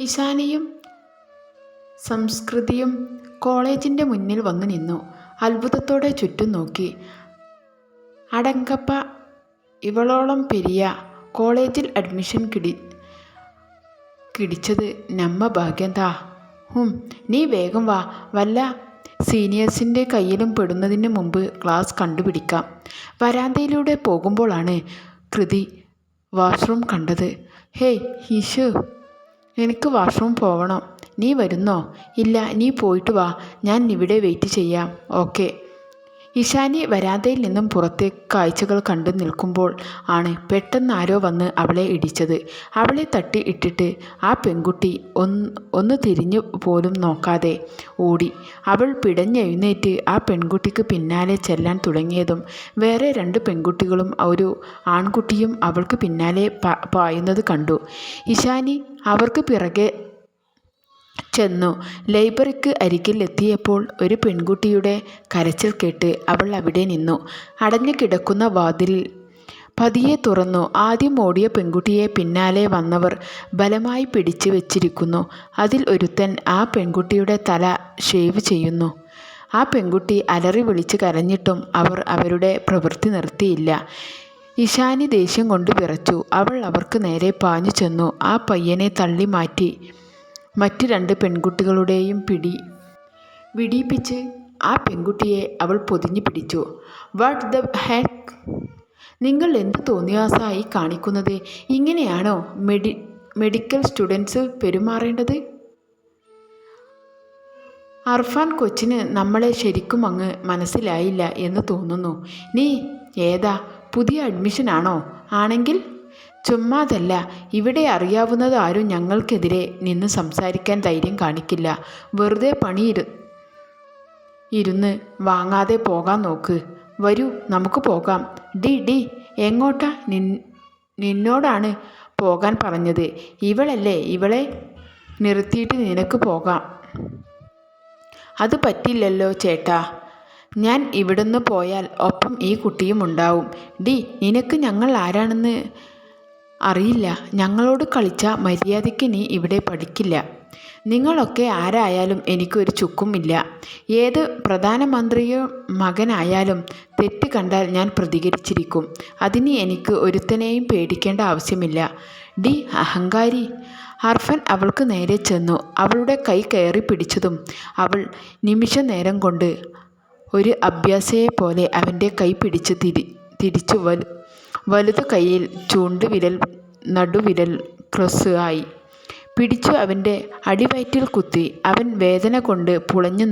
ഇശാനിയും സംസ്കൃതിയും കോളേജിന്റെ മുന്നിൽ വന്നു നിന്നു. അത്ഭുതത്തോടെ ചുറ്റും നോക്കി. അടങ്കപ്പ ഇവളോളം പെരിയ കോളേജിൽ അഡ്മിഷൻ കിടി കിടിച്ചത് നമ്മ ഭാഗ്യം താ. ഹും നീ വേഗം വാ. വല്ല സീനിയേഴ്സിന്റെ കയ്യിലും പെടുന്നതിന് മുമ്പ് ക്ലാസ് കണ്ടുപിടിക്കാം. വരാന്തയിലൂടെ പോകുമ്പോഴാണ് കൃതി വാഷ്റൂം കണ്ടത്. ഹേയ് ഹിഷു എനിക്ക് വാഷ്റൂം പോകണം നീ വരുന്നോ? ഇല്ല നീ പോയിട്ട് വാ. ഞാൻ ഇവിടെ വെയിറ്റ് ചെയ്യാം. ഓക്കെ. ഇഷാനി വരാന്തയിൽ നിന്നും പുറത്തെ കാഴ്ചകൾ കണ്ടു നിൽക്കുമ്പോൾ ആണ് പെട്ടെന്ന് ആരോ വന്ന് അവളെ ഇടിച്ചത്. അവളെ തട്ടി ഇട്ടിട്ട് ആ പെൺകുട്ടി ഒന്ന് ഒന്ന് തിരിഞ്ഞു പോലും നോക്കാതെ ഓടി. അവൾ പിടഞ്ഞെഴുന്നേറ്റ് ആ പെൺകുട്ടിക്ക് പിന്നാലെ ചെല്ലാൻ തുടങ്ങിയതും വേറെ രണ്ട് പെൺകുട്ടികളും ഒരു ആൺകുട്ടിയും അവൾക്ക് പിന്നാലെ പായുന്നത് കണ്ടു. ഇഷാനി അവർക്ക് പിറകെ ചെന്നു. ലൈബ്രറിക്ക് അരികിൽ എത്തിയപ്പോൾ ഒരു പെൺകുട്ടിയുടെ കരച്ചിൽ കേട്ട് അവൾ അവിടെ നിന്നു. അടഞ്ഞു കിടക്കുന്ന വാതിൽ പതിയെ തുറന്നു. ആദ്യം ഓടിയ പെൺകുട്ടിയെ പിന്നാലെ വന്നവർ ബലമായി പിടിച്ചു വെച്ചിരിക്കുന്നു. അതിൽ ഒരുത്തൻ ആ പെൺകുട്ടിയുടെ തല ഷേവ് ചെയ്യുന്നു. ആ പെൺകുട്ടി അലറി വിളിച്ച് കരഞ്ഞിട്ടും അവർ അവരുടെ പ്രവൃത്തി നിർത്തിയില്ല. ഇഷാനി ദേഷ്യം കൊണ്ട് വിറച്ചു. അവൾ അവർക്ക് നേരെ പാഞ്ഞു ചെന്നു. ആ പയ്യനെ തള്ളി മാറ്റി മറ്റ് രണ്ട് പെൺകുട്ടികളുടെയും പിടി. വിടിയിപ്പിച്ച് ആ പെൺകുട്ടിയെ അവൾ പൊതിഞ്ഞു പിടിച്ചു. What the heck? നിങ്ങൾ എന്ത് തോന്നിയാസായി കാണിക്കുന്നത്? ഇങ്ങനെയാണോ മെഡി മെഡിക്കൽ സ്റ്റുഡൻസ് പെരുമാറേണ്ടത്? അർഫാൻ കൊച്ചിന് നമ്മളെ ശരിക്കും അങ്ങ് മനസ്സിലായില്ല എന്ന് തോന്നുന്നു. നീ ഏതാ? പുതിയ അഡ്മിഷനാണോ? ആണെങ്കിൽ ചുമ്മാതല്ല ഇവിടെ അറിയാവുന്നത് ആരും ഞങ്ങൾക്കെതിരെ നിന്ന് സംസാരിക്കാൻ ധൈര്യം കാണിക്കില്ല. വെറുതെ പണിയിരു ഇരുന്ന് വാങ്ങാതെ പോകാൻ നോക്ക്. വരൂ നമുക്ക് പോകാം. ഡി ഡി എങ്ങോട്ടാ നിൻ നിന്നോടാണ് പോകാൻ പറഞ്ഞത്. ഇവളല്ലേ ഇവളെ നിർത്തിയിട്ട് നിനക്ക് പോകാം. അത് പറ്റില്ലല്ലോ ചേട്ടാ. ഞാൻ ഇവിടുന്ന് പോയാൽ ഒപ്പം ഈ കുട്ടിയും ഉണ്ടാവും. ഡി നിനക്ക് ഞങ്ങൾ ആരാണെന്ന് അറിയില്ല. ഞങ്ങളോട് കളിച്ച മര്യാദയ്ക്ക് നീ ഇവിടെ പഠിക്കില്ല. നിങ്ങളൊക്കെ ആരായാലും എനിക്കൊരു ചുക്കുമില്ല. ഏത് പ്രധാനമന്ത്രിയോ മകനായാലും തെറ്റ് കണ്ടാൽ ഞാൻ പ്രതികരിച്ചിരിക്കും. അതിന് എനിക്ക് ഒരുത്തനെയും പേടിക്കേണ്ട ആവശ്യമില്ല. ഡി അഹങ്കാരി. ഹർഫൻ അവൾക്ക് നേരെ ചെന്നു. അവളുടെ കൈ കയറി പിടിച്ചതും അവൾ നിമിഷ നേരം കൊണ്ട് ഒരു അഭ്യാസയെ പോലെ അവന്റെ കൈ പിടിച്ച് തിരി തിരിച്ചു വലു വലുത് കൈയിൽ ചൂണ്ടുവിരൽ നടുവിരൽ ക്രോസ് ആയി. പിടിച്ചു അവന്റെ അടിവയറ്റിൽ കുത്തി അവൻ വേദന കൊണ്ട് പുളഞ്ഞു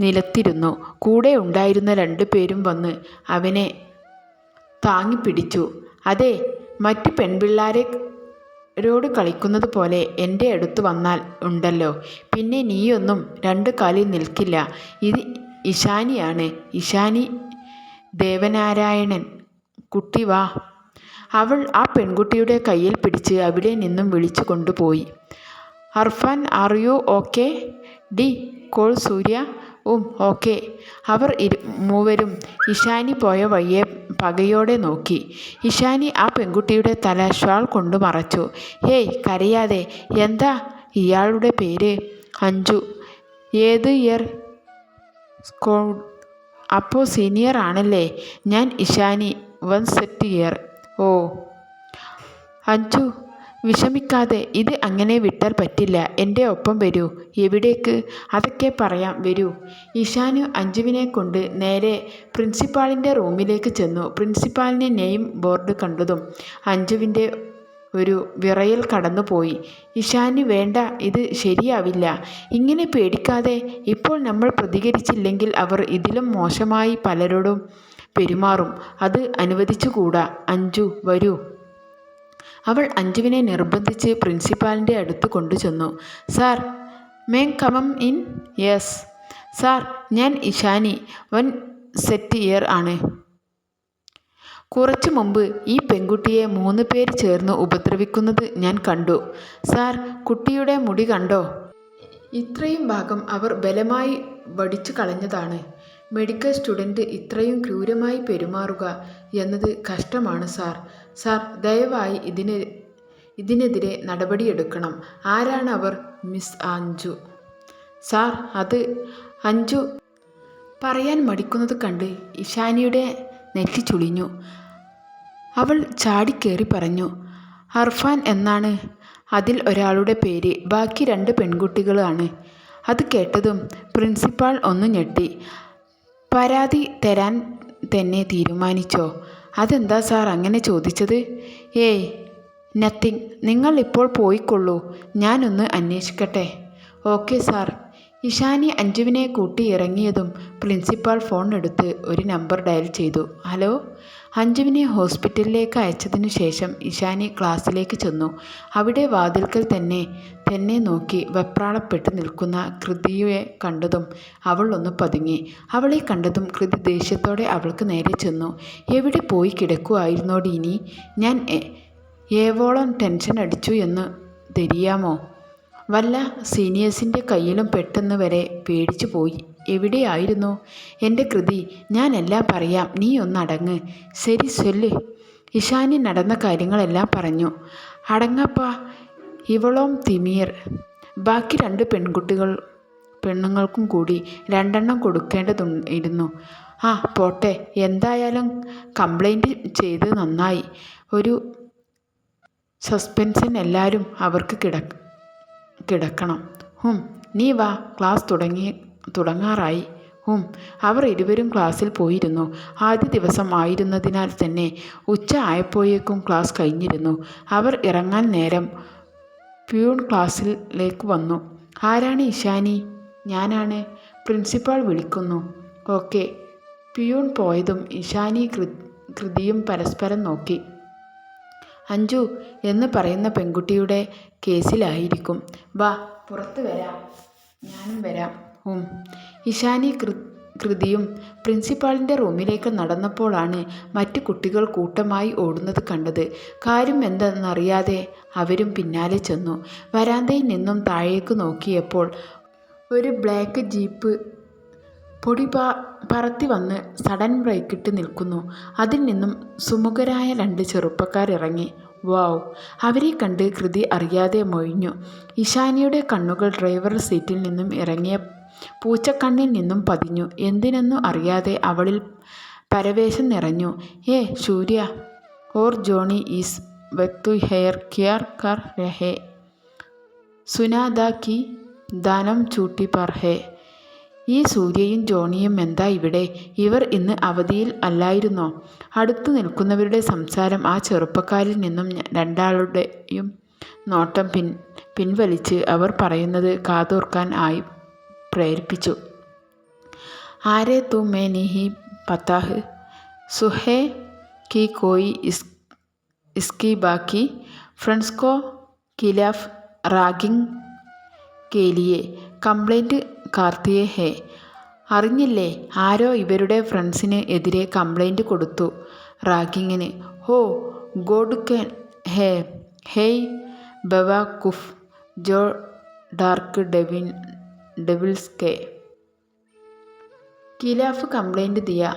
നിലത്തിരുന്നു. കൂടെ ഉണ്ടായിരുന്ന രണ്ടു പേരും വന്ന് അവനെ താങ്ങിപ്പിടിച്ചു. അതെ മറ്റു പെൺപിള്ളാരെ രോട് കളിക്കുന്നത് പോലെ എന്റെ അടുത്ത് വന്നാൽ ഉണ്ടല്ലോ. പിന്നെ നീയൊന്നും രണ്ട് കാലിൽ നിൽക്കില്ല. ഇത് ഇഷാനിയാണ് ഇഷാനി ദേവനാരായണൻ. കുട്ടി വാ. അവൾ ആ പെൺകുട്ടിയുടെ കയ്യിൽ പിടിച്ച് അവിടെ നിന്നും വിളിച്ചു കൊണ്ടുപോയി. അർഫാൻ ആർ യു ഓക്കെ ഡി കോൾ സൂര്യ. ഉം ഓക്കെ അവർ ഇരു മൂവരും ഇഷാനി പോയ വഴിയെ പകയോടെ നോക്കി. ഇഷാനി ആ പെൺകുട്ടിയുടെ തല ഷാൾ കൊണ്ടു മറച്ചു. ഹേയ് കരയാതെ. എന്താ ഇയാളുടെ പേര്? അഞ്ജു. ഏത് ഇയർ? സ്കോ അപ്പോൾ സീനിയർ ആണല്ലേ? ഞാൻ ഇഷാനി. വൺ സെറ്റ് ഇയർ ഓ. അഞ്ചു വിഷമിക്കാതെ ഇത് അങ്ങനെ വിട്ടാൽ പറ്റില്ല. എന്റെ ഒപ്പം വരൂ. എവിടേക്ക്? അതൊക്കെ പറയാം. വരൂ. ഇഷാനു അഞ്ജുവിനെ കൊണ്ട് നേരെ പ്രിൻസിപ്പാളിന്റെ റൂമിലേക്ക് ചെന്നു. പ്രിൻസിപ്പാളിനെ നെയിം ബോർഡ് കണ്ടതും അഞ്ജുവിന്റെ ഒരു വിറയൽ കടന്നുപോയി. ഇഷാനി വേണ്ട ഇത് ശരിയാവില്ല. ഇങ്ങനെ പേടിക്കാതെ ഇപ്പോൾ നമ്മൾ പ്രതികരിച്ചില്ലെങ്കിൽ അവർ ഇതിലും മോശമായി പലരോടും പെരുമാറും. അത് അനുവദിച്ചുകൂടാ. അഞ്ജു വരൂ. അവൾ അഞ്ജുവിനെ നിർബന്ധിച്ച് പ്രിൻസിപ്പാലിന്റെ അടുത്ത് കൊണ്ടുചെന്നു. Sir may I come in? Yes. Sir ഞാൻ ഇഷാനി വൻ സെറ്റ് ഇയർ ആണ്. കുറച്ചു മുമ്പ് ഈ പെൺകുട്ടിയെ മൂന്ന് പേര് ചേർന്ന് ഉപദ്രവിക്കുന്നത് ഞാൻ കണ്ടു. സാർ കുട്ടിയുടെ മുടി കണ്ടോ? ഇത്രയും ഭാഗം അവർ ബലമായി വടിച്ചു കളഞ്ഞതാണ് മെഡിക്കൽ സ്റ്റുഡന്റ് ഇത്രയും ക്രൂരമായി പെരുമാറുക എന്നത് കഷ്ടമാണ് സാർ. സാർ ദയവായി ഇതിന് ഇതിനെതിരെ നടപടിയെടുക്കണം. ആരാണ് അവർ? മിസ് അഞ്ജു സാർ അത് അഞ്ജു. പറയാൻ മടിക്കുന്നത് കണ്ട് ഇഷാനിയുടെ നെറ്റി ചുളിഞ്ഞു. അവൾ ചാടിക്കേറി പറഞ്ഞു അർഫാൻ എന്നാണ്. അതിൽ ഒരാളുടെ പേര്. ബാക്കി രണ്ട് പെൺകുട്ടികളാണ്. അത് കേട്ടതും പ്രിൻസിപ്പാൾ ഒന്ന് ഞെട്ടി. പരാതി തരാൻ തന്നെ തീരുമാനിച്ചോ? അതെന്താ സാർ അങ്ങനെ ചോദിച്ചത്? ഏയ് നത്തിങ്. നിങ്ങൾ ഇപ്പോൾ പോയിക്കൊള്ളൂ. ഞാനൊന്ന് അന്വേഷിക്കട്ടെ. Okay sir. ഇഷാനി അഞ്ജുവിനെ കൂട്ടി ഇറങ്ങിയതും പ്രിൻസിപ്പാൾ ഫോൺ എടുത്ത് ഒരു നമ്പർ ഡയൽ ചെയ്തു. ഹലോ? അഞ്ജുവിനെ ഹോസ്പിറ്റലിലേക്ക് അയച്ചതിനു ശേഷം ഇഷാനി ക്ലാസ്സിലേക്ക് ചെന്നു. അവിടെ വാതിൽക്കൽ തന്നെ തന്നെ നോക്കി വെപ്രാളപ്പെട്ട് നിൽക്കുന്ന കൃതിയെ കണ്ടതും അവൾ ഒന്ന് പതുങ്ങി. അവളെ കണ്ടതും കൃതി ദേഷ്യത്തോടെ അവൾക്ക് നേരെ ചെന്നു. എവിടെ പോയി കിടക്കുമായിരുന്നോടി ഇനി ഞാൻ ഏവോളം ടെൻഷൻ അടിച്ചു എന്ന് தெரிയാമോ വല്ല സീനിയേഴ്സിന്റെ കയ്യിലും പെട്ടെന്ന് വരെ പേടിച്ചു പോയി. എവിടെയായിരുന്നു? എന്റെ കൃതി ഞാൻ എല്ലാം പറയാം. നീ ഒന്നടങ്ങ് ശരി ചൊല്ല്. ഇഷാനി നടന്ന കാര്യങ്ങളെല്ലാം പറഞ്ഞു. അടങ്ങപ്പ ഇവളോം തിമീർ. ബാക്കി രണ്ട് പെൺകുട്ടികൾ പെണ്ണുങ്ങൾക്കും കൂടി രണ്ടെണ്ണം കൊടുക്കേണ്ടതുണ്ടായിരുന്നു. ആ പോട്ടെ. എന്തായാലും കംപ്ലൈന്റ് ചെയ്ത് നന്നായി. ഒരു സസ്പെൻഷൻ എല്ലാവരും അവർക്ക് കിട കിടക്കണം. ഹും നീ വാ ക്ലാസ് തുടങ്ങി തുടങ്ങാറായി. ഹും അവർ ഇരുവരും ക്ലാസ്സിൽ പോയിരുന്നു. ആദ്യ ദിവസം ആയിരുന്നതിനാൽ തന്നെ ഉച്ച ആയപ്പോഴേക്കും ക്ലാസ് കഴിഞ്ഞിരുന്നു. അവർ ഇറങ്ങാൻ നേരം പ്യൂൺ ക്ലാസ്സിലേക്ക് വന്നു. ആരാണ് ഇഷാനി ഞാനാണ്. പ്രിൻസിപ്പാൾ വിളിക്കുന്നു. ഓക്കെ. പിയൂൺ പോയതും ഇഷാനി കൃതിയും പരസ്പരം നോക്കി. അഞ്ജു എന്ന് പറയുന്ന പെൺകുട്ടിയുടെ കേസിലായിരിക്കും. വാ പുറത്തു വരാം. ഞാനും വരാം. ഉം. ഇഷാനി കൃ കൃതിയും പ്രിൻസിപ്പാളിന്റെ റൂമിലേക്ക് നടന്നപ്പോഴാണ് മറ്റു കുട്ടികൾ കൂട്ടമായി ഓടുന്നത് കണ്ടത്. കാര്യം എന്തെന്നറിയാതെ അവരും പിന്നാലെ ചെന്നു. വരാന്തയിൽ നിന്നും താഴേക്ക് നോക്കിയപ്പോൾ ഒരു ബ്ലാക്ക് ജീപ്പ് പൊടി പാ പറത്തി വന്ന് സഡൻ ബ്രേക്കിട്ട് നിൽക്കുന്നു. അതിൽ നിന്നും സുമുഖരായ രണ്ട് ചെറുപ്പക്കാരിറങ്ങി. വാവ് അവരെ കണ്ട് കൃതി അറിയാതെ മൊഴിഞ്ഞു. ഇഷാനിയുടെ കണ്ണുകൾ ഡ്രൈവർ സീറ്റിൽ നിന്നും ഇറങ്ങിയ പൂച്ചക്കണ്ണിൽ നിന്നും പതിഞ്ഞു. എന്തിനെന്നു അറിയാതെ അവളിൽ പരവേശം നിറഞ്ഞു. ഏ സൂര്യ ഓർ ജോണി ഈസ് വെത്തു ഹെയർ കിയർ കർ രഹേ സുനാദ കി ദാനം ചൂട്ടി പർ ഹേ. ഈ സൂര്യയും ജോണിയും എന്താ ഇവിടെ? ഇവർ ഇന്ന് അവധിയിൽ അല്ലായിരുന്നോ? അടുത്തു നിൽക്കുന്നവരുടെ സംസാരം ആ ചെറുപ്പക്കാരിൽ നിന്നും രണ്ടാളുടെയും നോട്ടം പിൻ പിൻവലിച്ച് അവർ പറയുന്നത് കാതോർക്കാൻ ആയി പ്രേരിപ്പിച്ചു. ആരെ തു മേ നിഹി പത്താഹ്? സുഹേ കി കോയി ഇസ് ഇസ്കി ബാക്കി? ഫ്രണ്ട്സ്കോ കിലാഫ് റാഗിങ് കേലിയെ കംപ്ലൈന്റ് കാർത്തിയെ ഹേ. അറിഞ്ഞില്ലേ ആരോ ഇവരുടെ ഫ്രണ്ട്സിന് എതിരെ കംപ്ലൈന്റ് കൊടുത്തു. റാഗിങ്ങിന് ഹോ ഗോഡ് കെ ഹേ. ഹേയ് കുഫ് ജോ ഡാർക്ക് ഡെവിൻ ഡെവിൾസ് കെ. കിലാഫ് കംപ്ലൈന്റ് ദിയ.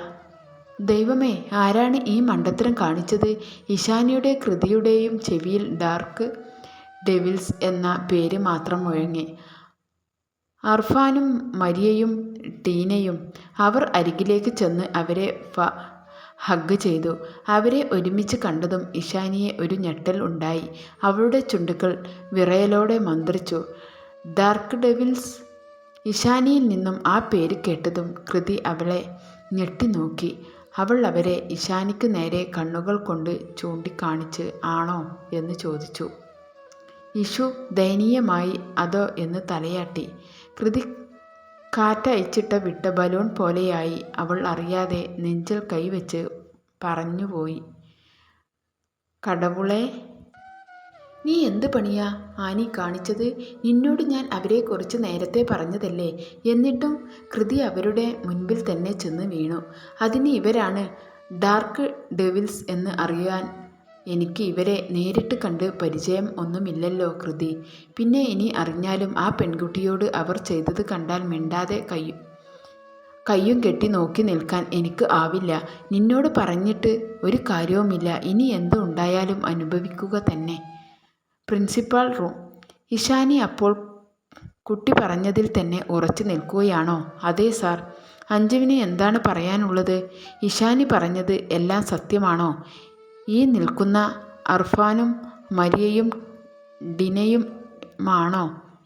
ദൈവമേ ആരാണ് ഈ മണ്ടത്തരം കാണിച്ചത്? ഇഷാനിയുടെ കൃതിയുടെയും ചെവിയിൽ ഡാർക്ക് ഡെവിൽസ് എന്ന പേര് മാത്രം മുഴങ്ങി. അർഫാനും മരിയയും ടീനയും അവർ അരികിലേക്ക് ചെന്ന് അവരെ ഹഗ് ചെയ്തു. അവരെ ഒരുമിച്ച് കണ്ടതും ഇഷാനിയെ ഒരു ഞെട്ടൽ ഉണ്ടായി. അവളുടെ ചുണ്ടുകൾ വിറയലോടെ മന്ത്രിച്ചു. Dark Devil's? ഇഷാനിയിൽ നിന്നും ആ പേര് കേട്ടതും കൃതി അവളെ ഞെട്ടി നോക്കി അവൾ അവരെ ഇഷാനിക്ക് നേരെ കണ്ണുകൾ കൊണ്ട് ചൂണ്ടിക്കാണിച്ച് ആണോ? എന്ന് ചോദിച്ചു. ഇഷു ദയനീയമായി അതോ? എന്ന് തലയാട്ടി. കൃതി കാറ്റയച്ചിട്ട വിട്ട ബലൂൺ പോലെയായി അവൾ അറിയാതെ നെഞ്ചിൽ കൈവച്ച് പറഞ്ഞുപോയി. കടവുളെ നീ എന്ത് പണിയാ? ആനി കാണിച്ചത് നിന്നോട് ഞാൻ അവരെ അവരെക്കുറിച്ച് നേരത്തെ പറഞ്ഞതല്ലേ എന്നിട്ടും കൃതി അവരുടെ മുൻപിൽ തന്നെ ചെന്ന് വീണു. അതിന് ഇവരാണ് ഡാർക്ക് ഡെവിൽസ് എന്ന് അറിയാൻ എനിക്ക് ഇവരെ നേരിട്ട് കണ്ട് പരിചയം ഒന്നുമില്ലല്ലോ കൃതി. പിന്നെ ഇനി അറിഞ്ഞാലും ആ പെൺകുട്ടിയോട് അവർ ചെയ്തത് കണ്ടാൽ മിണ്ടാതെ കയ്യും കയ്യും കെട്ടി നോക്കി നിൽക്കാൻ എനിക്ക് ആവില്ല. നിന്നോട് പറഞ്ഞിട്ട് ഒരു കാര്യവുമില്ല. ഇനി എന്തുണ്ടായാലും അനുഭവിക്കുക തന്നെ. പ്രിൻസിപ്പാൾ റൂം ഇഷാനി അപ്പോൾ കുട്ടി പറഞ്ഞതിൽ തന്നെ ഉറച്ചു നിൽക്കുകയാണോ? അതെ സാർ. അഞ്ജുവിന് എന്താണ് പറയാനുള്ളത്? ഇഷാനി പറഞ്ഞത് എല്ലാം സത്യമാണോ? ഈ നിൽക്കുന്ന അർഫാനും മരിയയും ഡിനയുമാണോ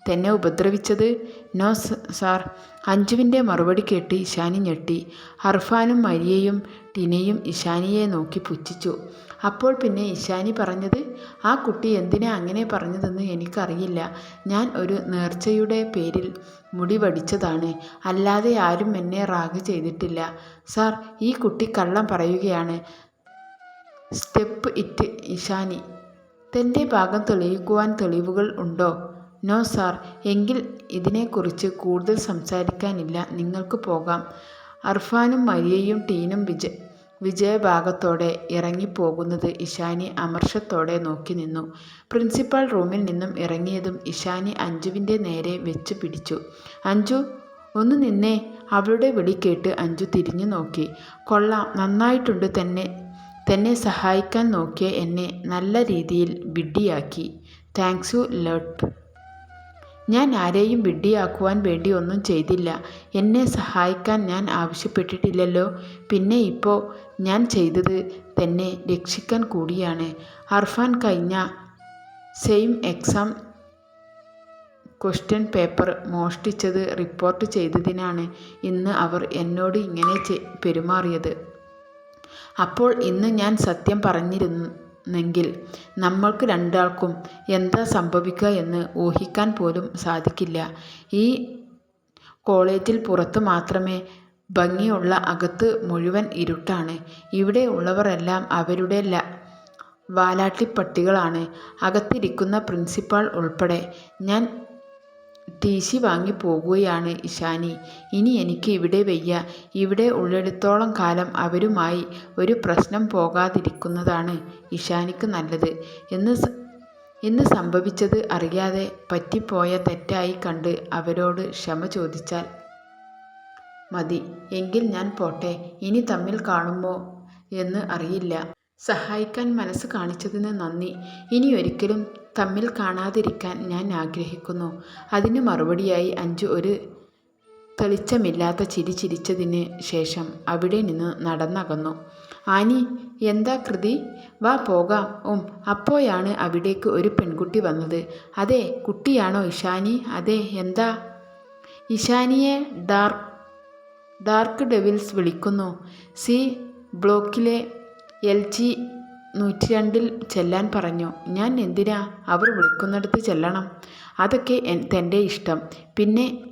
തന്നെ ഉപദ്രവിച്ചത്? No sir. അഞ്ജുവിന്റെ മറുപടി കേട്ട് ഇഷാനി ഞെട്ടി. അർഫാനും മരിയയും ടിനയും ഇഷാനിയെ നോക്കി പുച്ഛിച്ചു. അപ്പോൾ പിന്നെ ഇഷാനി പറഞ്ഞത് ആ കുട്ടി എന്തിനാ അങ്ങനെ പറഞ്ഞതെന്ന് എനിക്കറിയില്ല. ഞാൻ ഒരു നേർച്ചയുടെ പേരിൽ മുടി വടിച്ചതാണ്. അല്ലാതെ ആരും എന്നെ റാഗ് ചെയ്തിട്ടില്ല. സാർ ഈ കുട്ടി കള്ളം പറയുകയാണ്. സ്റ്റെപ്പ് ഇറ്റ് ഇഷാനി തന്റെ ഭാഗം തെളിയിക്കുവാൻ തെളിവുകൾ ഉണ്ടോ? No sir. എങ്കിൽ ഇതിനെക്കുറിച്ച് കൂടുതൽ സംസാരിക്കാനില്ല. നിങ്ങൾക്ക് പോകാം. അർഫാനും മരിയയും ടീനും വിജ വിജയഭാഗത്തോടെ ഇറങ്ങിപ്പോകുന്നത് ഇഷാനി അമർഷത്തോടെ നോക്കി നിന്നു. പ്രിൻസിപ്പൽ റൂമിൽ നിന്നും ഇറങ്ങിയതും ഇഷാനി അഞ്ജുവിന്റെ നേരെ വെച്ച് പിടിച്ചു. അഞ്ജു ഒന്ന് നിന്നേ. അവളുടെ വിളി കേട്ട് അഞ്ജു തിരിഞ്ഞു നോക്കി. കൊള്ളാം. നന്നായിട്ടുണ്ട് തന്നെ. തന്നെ സഹായിക്കാൻ നോക്കിയ എന്നെ നല്ല രീതിയിൽ വിഡ്ഢിയാക്കി. താങ്ക്സ് യു ലോട്ട് ഞാൻ ആരെയും വിഡ്ഢിയാക്കുവാൻ വേണ്ടി ഒന്നും ചെയ്തില്ല. എന്നെ സഹായിക്കാൻ ഞാൻ ആവശ്യപ്പെട്ടിട്ടില്ലല്ലോ. പിന്നെ ഇപ്പോൾ ഞാൻ ചെയ്തത് തന്നെ രക്ഷിക്കാൻ കൂടിയാണ്. അർഫാൻ കഴിഞ്ഞ സെയിം എക്സാം ക്വസ്റ്റ്യൻ പേപ്പർ മോഷ്ടിച്ചത് റിപ്പോർട്ട് ചെയ്തതിനാണ് ഇന്ന് അവർ എന്നോട് ഇങ്ങനെ പെരുമാറിയത്. അപ്പോൾ ഇന്ന് ഞാൻ സത്യം പറഞ്ഞിരുന്നെങ്കിൽ നമ്മൾക്ക് രണ്ടാൾക്കും എന്താ സംഭവിക്കുക എന്ന് ഊഹിക്കാൻ പോലും സാധിക്കില്ല. ഈ കോളേജിൽ പുറത്ത് മാത്രമേ ഭംഗിയുള്ള അകത്ത് മുഴുവൻ ഇരുട്ടാണ്. ഇവിടെ ഉള്ളവരെല്ലാം അവരുടെ ല വാലാട്ടിപ്പട്ടികളാണ്. അകത്തിരിക്കുന്ന പ്രിൻസിപ്പാൾ ഉൾപ്പെടെ. ഞാൻ ടി സി വാങ്ങി പോകുകയാണ് ഇഷാനി ഇനി എനിക്ക് ഇവിടെ വയ്യ. ഇവിടെ ഉള്ളിടത്തോളം കാലം അവരുമായി ഒരു പ്രശ്നം പോകാതിരിക്കുന്നതാണ് ഇഷാനിക്ക് നല്ലത്. എന്ന് ഇന്ന് സംഭവിച്ചത് അറിയാതെ പറ്റിപ്പോയ തെറ്റായി കണ്ട് അവരോട് ക്ഷമ ചോദിച്ചാൽ മതി. എങ്കിൽ ഞാൻ പോട്ടെ. ഇനി തമ്മിൽ കാണുമോ എന്ന് അറിയില്ല. സഹായിക്കാൻ മനസ്സ് കാണിച്ചതിന് നന്ദി. ഇനി ഒരിക്കലും തമ്മിൽ കാണാതിരിക്കാൻ ഞാൻ ആഗ്രഹിക്കുന്നു. അതിന് മറുപടിയായി അഞ്ചു ഒരു തെളിച്ചമില്ലാത്ത ചിരി ചിരിച്ചതിന് ശേഷം അവിടെ നിന്ന് നടന്നകന്നു. ആനി എന്താ കൃതി? വാ പോകാം. ഉം അപ്പോഴാണ് അവിടേക്ക് ഒരു പെൺകുട്ടി വന്നത്. അതെ കുട്ടിയാണോ ഇഷാനി? അതെ എന്താ? ഇഷാനിയെ ഡാർക്ക് ഡാർക്ക് ഡെവിൽസ് വിളിക്കുന്നു. സി ബ്ലോക്കിലെ എൽ ജി നൂറ്റി രണ്ടിൽ ചെല്ലാൻ പറഞ്ഞു. ഞാൻ എന്തിനാ? അവർ വിളിക്കുന്നിടത്ത് ചെല്ലണം. അതൊക്കെ തന്റെ ഇഷ്ടം. പിന്നെ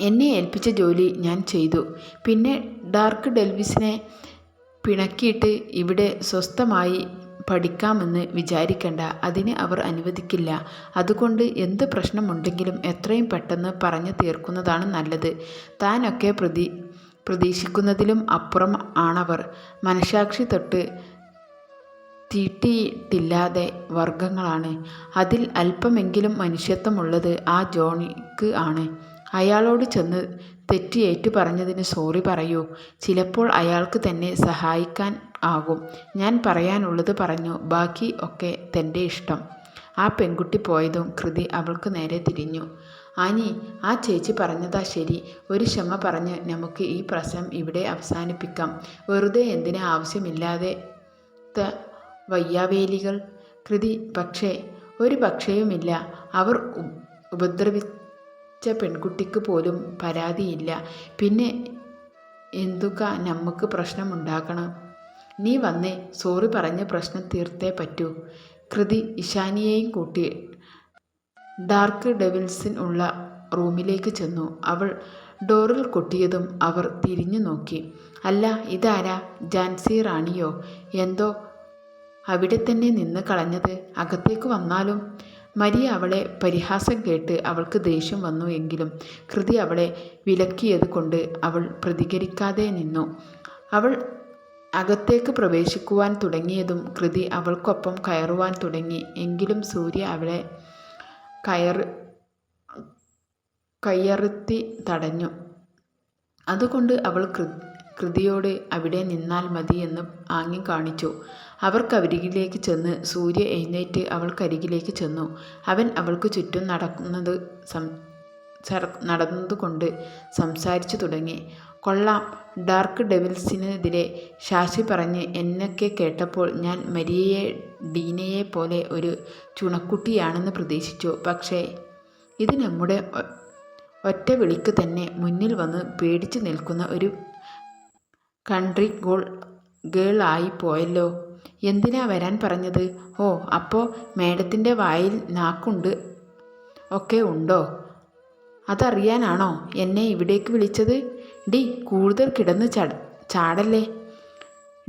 എന്നെ ഏൽപ്പിച്ച ജോലി ഞാൻ ചെയ്തു. പിന്നെ ഡാർക്ക് ഡെൽവിസിനെ പിണക്കിയിട്ട് ഇവിടെ സ്വസ്ഥമായി പഠിക്കാമെന്ന് വിചാരിക്കേണ്ട. അതിന് അവർ അനുവദിക്കില്ല. അതുകൊണ്ട് എന്ത് പ്രശ്നമുണ്ടെങ്കിലും എത്രയും പെട്ടെന്ന് പറഞ്ഞു തീർക്കുന്നതാണ് നല്ലത്. താനൊക്കെ പ്രതി പ്രതീക്ഷിക്കുന്നതിലും അപ്പുറം ആണവർ. മനസാക്ഷി തൊട്ട് തീട്ടിയിട്ടില്ലാതെ വർഗങ്ങളാണ് അതിൽ അല്പമെങ്കിലും മനുഷ്യത്വമുള്ളത് ആ ജോണിക്ക് ആണ്. അയാളോട് ചെന്ന് തെറ്റി ഏറ്റു പറഞ്ഞതിന് സോറി പറയൂ. ചിലപ്പോൾ അയാൾക്ക് തന്നെ സഹായിക്കാൻ ആകും. ഞാൻ പറയാനുള്ളത് പറഞ്ഞു. ബാക്കി ഒക്കെ തന്റെ ഇഷ്ടം. ആ പെൺകുട്ടി പോയതും കൃതി അവൾക്ക് നേരെ തിരിഞ്ഞു. ആനി ആ ചേച്ചി പറഞ്ഞതാ ശരി. ഒരു ക്ഷമ പറഞ്ഞ് നമുക്ക് ഈ പ്രശ്നം ഇവിടെ അവസാനിപ്പിക്കാം. വെറുതെ എന്തിനാ ആവശ്യമില്ലാതെ വയ്യാവേലികൾ? കൃതി പക്ഷേ ഒരു പക്ഷേയുമില്ല. അവർ ഉപദ്രവിച്ച പെൺകുട്ടിക്ക് പോലും പരാതിയില്ല. പിന്നെ എന്തുക നമുക്ക് പ്രശ്നമുണ്ടാക്കണം നീ വന്നേ സോറി പറഞ്ഞ് പ്രശ്നം തീർത്തേ പറ്റൂ. കൃതി ഇഷാനിയെയും കൂട്ടി ഡാർക്ക് ഡെവിൽസിൻ ഉള്ള റൂമിലേക്ക് ചെന്നു. അവൾ ഡോറിൽ കൊട്ടിയതും അവർ തിരിഞ്ഞു നോക്കി. അല്ല ഇതാരാ? ജാൻസി റാണിയോ? എന്തോ? അവിടെ തന്നെ നിന്ന് കളഞ്ഞത്? അകത്തേക്ക് വന്നാലും? മരിയ അവളെ പരിഹാസം കേട്ട് അവൾക്ക് ദേഷ്യം വന്നു എങ്കിലും കൃതി അവളെ വിലക്കിയത് കൊണ്ട് അവൾ പ്രതികരിക്കാതെ നിന്നു. അവൾ അകത്തേക്ക് പ്രവേശിക്കുവാൻ തുടങ്ങിയതും കൃതി അവൾക്കൊപ്പം കയറുവാൻ തുടങ്ങി. എങ്കിലും സൂര്യ അവളെ കയറ് കയ്യറുത്തി തടഞ്ഞു. അതുകൊണ്ട് അവൾ കൃതിയോട് അവിടെ നിന്നാൽ മതി എന്ന് ആംഗ്യം കാണിച്ചു. അവർക്കരികിലേക്ക് ചെന്ന് സൂര്യ എഴുന്നേറ്റ് അവൾക്കരികിലേക്ക് ചെന്നു. അവൻ അവൾക്ക് ചുറ്റും നടക്കുന്നത് നടന്നതുകൊണ്ട് സംസാരിച്ചു തുടങ്ങി. കൊള്ളാം. ഡാർക്ക് ഡെവിൾസിനെതിരെ ശാശി പറഞ്ഞ് എന്നൊക്കെ കേട്ടപ്പോൾ ഞാൻ മരിയയെ ഡീനയെ പോലെ ഒരു ചുണക്കുട്ടിയാണെന്ന് പ്രതീക്ഷിച്ചു. പക്ഷേ ഇത് നമ്മുടെ ഒറ്റ വിളിക്ക് തന്നെ മുന്നിൽ വന്ന് പേടിച്ചു നിൽക്കുന്ന ഒരു കൺട്രി ഗോൾ ഗേൾ ആയി പോയല്ലോ. എന്തിനാ വരാൻ പറഞ്ഞത്? ഓ അപ്പോൾ മേഡത്തിന്റെ വായിൽ നാക്കുണ്ട് ഒക്കെ ഉണ്ടോ? അതറിയാനാണോ എന്നെ ഇവിടേക്ക് വിളിച്ചത്? ഡി കൂടുതൽ കിടന്ന് ചട ചാടല്ലേ?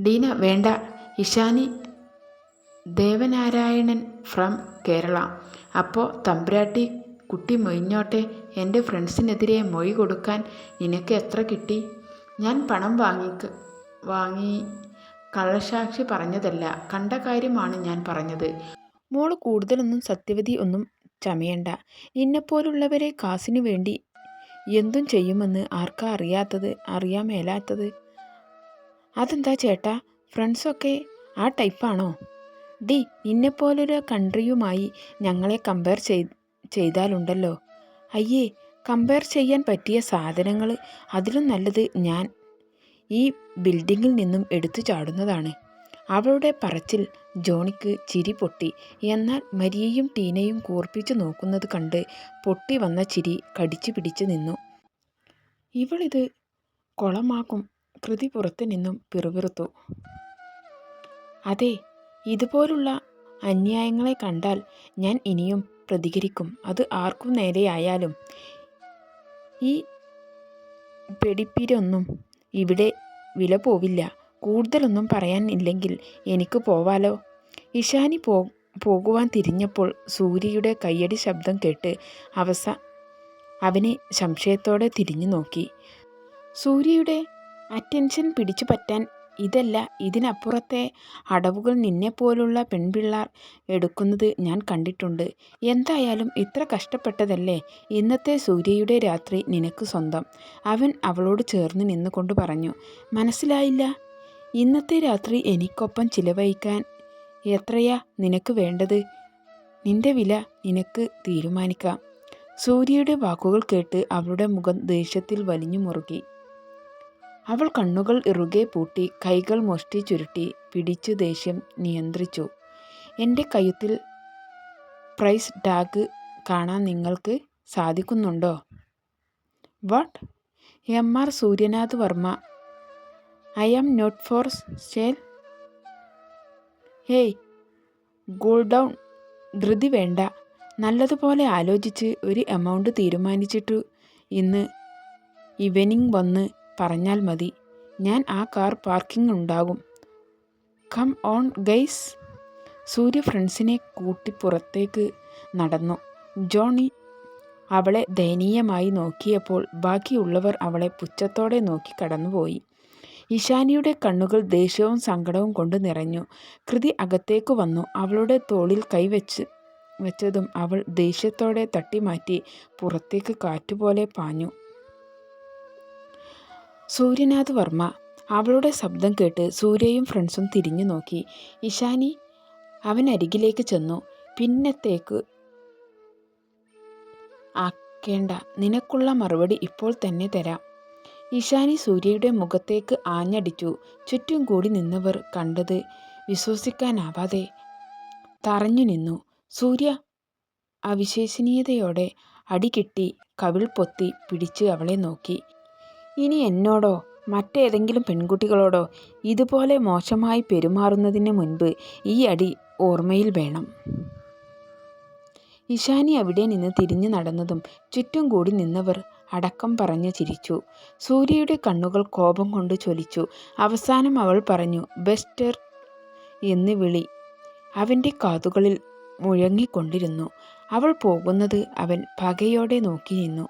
ഡീന വേണ്ട. ഇഷാനി ദേവനാരായണൻ ഫ്രം കേരള. അപ്പോൾ തമ്പുരാട്ടി കുട്ടി മൊയിഞ്ഞോട്ടെ എന്റെ ഫ്രണ്ട്സിനെതിരെ മൊഴി കൊടുക്കാൻ നിനക്ക് എത്ര കിട്ടി? ഞാൻ പണം വാങ്ങിക്ക് വാങ്ങി കള്ളസാക്ഷി പറഞ്ഞതല്ല കണ്ട കാര്യമാണ് ഞാൻ പറഞ്ഞത്. മോൾ കൂടുതലൊന്നും സത്യവതി ഒന്നും ചമയണ്ട. നിന്നെപ്പോലുള്ളവരെ കാസിനു വേണ്ടി എന്തും ചെയ്യുമെന്ന് ആർക്കാ അറിയാത്തത് അറിയാൻ മേലാത്തത്? അതെന്താ ചേട്ടാ ഫ്രണ്ട്സൊക്കെ ആ ടൈപ്പാണോ? ഡി നിന്നെപ്പോലൊരു കൺട്രിയുമായി ഞങ്ങളെ കമ്പയർ ചെയ് ചെയ്താലുണ്ടല്ലോ. അയ്യേ കമ്പയർ ചെയ്യാൻ പറ്റിയ സാധനങ്ങൾ അതിലും നല്ലത് ഞാൻ ഈ ബിൽഡിങ്ങിൽ നിന്നും എടുത്തു ചാടുന്നതാണ്. അവളുടെ പറച്ചിൽ ജോണിക്ക് ചിരി പൊട്ടി. എന്നാൽ മരിയയും ടീനയും കൂർപ്പിച്ചു നോക്കുന്നത് കണ്ട് പൊട്ടി വന്ന ചിരി കടിച്ചു പിടിച്ചു നിന്നു. ഇവളിത് കൊളമാക്കും കൃതി പുറത്തു നിന്നും പിറുപിറുത്തു. അതെ ഇതുപോലുള്ള അന്യായങ്ങളെ കണ്ടാൽ ഞാൻ ഇനിയും പ്രതികരിക്കും. അത് ആർക്കും നേരെയായാലും. ഈ പെടിപ്പിരൊന്നും ഇവിടെ വില പോവില്ല കൂടുതലൊന്നും പറയാൻ ഇല്ലെങ്കിൽ എനിക്ക് പോവാലോ? ഇഷാനി പോ പോകുവാൻ തിരിഞ്ഞപ്പോൾ സൂര്യയുടെ കയ്യടി ശബ്ദം കേട്ട് അവസ അവനെ സംശയത്തോടെ തിരിഞ്ഞു നോക്കി. സൂര്യയുടെ അറ്റൻഷൻ പിടിച്ചു പറ്റാൻ ഇതല്ല ഇതിനപ്പുറത്തെ അടവുകൾ നിന്നെപ്പോലുള്ള പെൺപിള്ളാർ എടുക്കുന്നത് ഞാൻ കണ്ടിട്ടുണ്ട്. എന്തായാലും ഇത്ര കഷ്ടപ്പെട്ടതല്ലേ? ഇന്നത്തെ സൂര്യയുടെ രാത്രി നിനക്ക് സ്വന്തം. അവൻ അവളോട് ചേർന്ന് നിന്നുകൊണ്ട് പറഞ്ഞു മനസ്സിലായില്ല. ഇന്നത്തെ രാത്രി എനിക്കൊപ്പം ചിലവഴിക്കാൻ എത്രയാ നിനക്ക് വേണ്ടത്? നിന്റെ വില നിനക്ക് തീരുമാനിക്കാം. സൂര്യയുടെ വാക്കുകൾ കേട്ട് അവളുടെ മുഖം ദേഷ്യത്തിൽ വലിഞ്ഞു മുറുകി. അവൾ കണ്ണുകൾ ഇറുകെ പൂട്ടി കൈകൾ മുഷ്ടി ചുരുട്ടി പിടിച്ചു ദേഷ്യം നിയന്ത്രിച്ചു. എന്റെ കയ്യത്തിൽ പ്രൈസ് ടാഗ് കാണാൻ നിങ്ങൾക്ക് സാധിക്കുന്നുണ്ടോ? What? M R Suryanath Varma. I am not for sale hey cool down. ധൃതി വേണ്ട. നല്ലതുപോലെ ആലോചിച്ച് ഒരു എമൗണ്ട് തീരുമാനിച്ചിട്ടു. ഇന്ന് ഇവനിങ് വന്ന് പറഞ്ഞാൽ മതി. ഞാൻ ആ കാർ പാർക്കിംഗ് ഉണ്ടാകും. Come on guys. സൂര്യ ഫ്രണ്ട്സിനെ കൂട്ടി പുറത്തേക്ക് നടന്നു. ജോണി അവളെ ദയനീയമായി നോക്കിയപ്പോൾ ബാക്കിയുള്ളവർ അവളെ പുച്ഛത്തോടെ നോക്കി കടന്നുപോയി. ഇഷാനിയുടെ കണ്ണുകൾ ദേഷ്യവും സങ്കടവും കൊണ്ട് നിറഞ്ഞു. കൃതി അകത്തേക്ക് വന്നു. അവളുടെ തോളിൽ കൈവച്ച് വെച്ചതും അവൾ ദേഷ്യത്തോടെ തട്ടിമാറ്റി പുറത്തേക്ക് കാറ്റുപോലെ പാഞ്ഞു. സൂര്യനാഥ് വർമ്മ. അവളുടെ ശബ്ദം കേട്ട് സൂര്യയും ഫ്രണ്ട്സും തിരിഞ്ഞു നോക്കി. ഇഷാനി അവൻ അരികിലേക്ക് ചെന്നു. പിന്നത്തേക്ക് ആക്കേണ്ട. നിനക്കുള്ള മറുപടി ഇപ്പോൾ തന്നെ തരാം. ഇഷാനി സൂര്യയുടെ മുഖത്തേക്ക് ആഞ്ഞടിച്ചു. ചുറ്റും കൂടി നിന്നവർ കണ്ടത് വിശ്വസിക്കാനാവാതെ തറഞ്ഞു നിന്നു. സൂര്യ അവിശ്വസനീയതയോടെ അടികിട്ടി കവിൾ പൊത്തി പിടിച്ച് അവളെ നോക്കി. ഇനി എന്നോടോ? മറ്റേതെങ്കിലും പെൺകുട്ടികളോടോ? ഇതുപോലെ മോശമായി പെരുമാറുന്നതിന് മുൻപ് ഈ അടി ഓർമ്മയിൽ വേണം ഇഷാനി അവിടെ നിന്ന് തിരിഞ്ഞു നടന്നതും ചുറ്റും കൂടി നിന്നവർ അടക്കം പറഞ്ഞ് ചിരിച്ചു. സൂര്യയുടെ കണ്ണുകൾ കോപം കൊണ്ട് ചൊലിച്ചു. അവസാനം അവൾ പറഞ്ഞു ബെസ്റ്റർ എന്ന് വിളി. അവന്റെ കാതുകളിൽ മുഴങ്ങിക്കൊണ്ടിരുന്നു. അവൾ പോകുന്നത് അവൻ പകയോടെ നോക്കി നിന്നു.